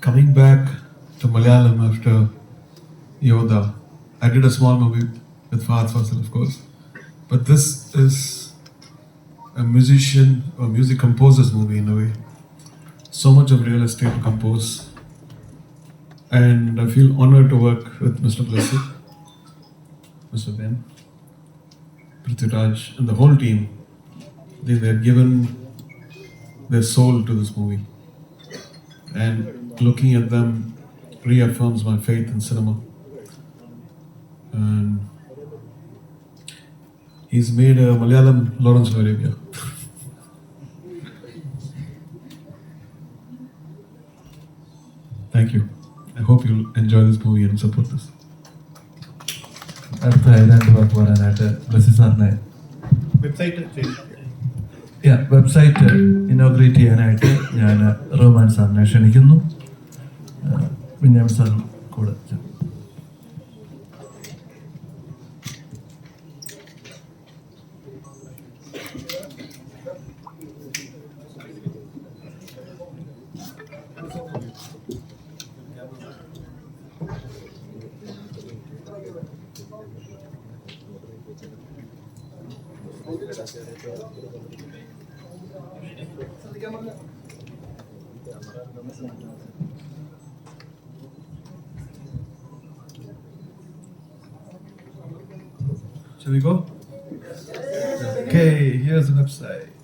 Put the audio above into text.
coming back to Malayalam after Yoda, I did a small movie with Fahad Fasil, of course. But this is a musician or music composer's movie in a way. So much of real estate to compose. And I feel honored to work with Mr. Blessed, Mr. Ben, Prithviraj, and the whole team. They, they've given their soul to this movie And looking at them reaffirms my faith in cinema. And he's made a Malayalam Lawrence of Arabia. Thank you. I hope you'll enjoy this movie and support this. അടുത്ത രണ്ട് വാക്ക് പറയാനായിട്ട് ബ്ലസി സാറിനെ website website inaugurate ചെയ്യാനായിട്ട് ഞാൻ റഹ്മാൻ സാറിനെ ക്ഷണിക്കുന്നു Benyamin sir കൂടെ ചേർന്ന്. Shall we go? Okay, here's the website.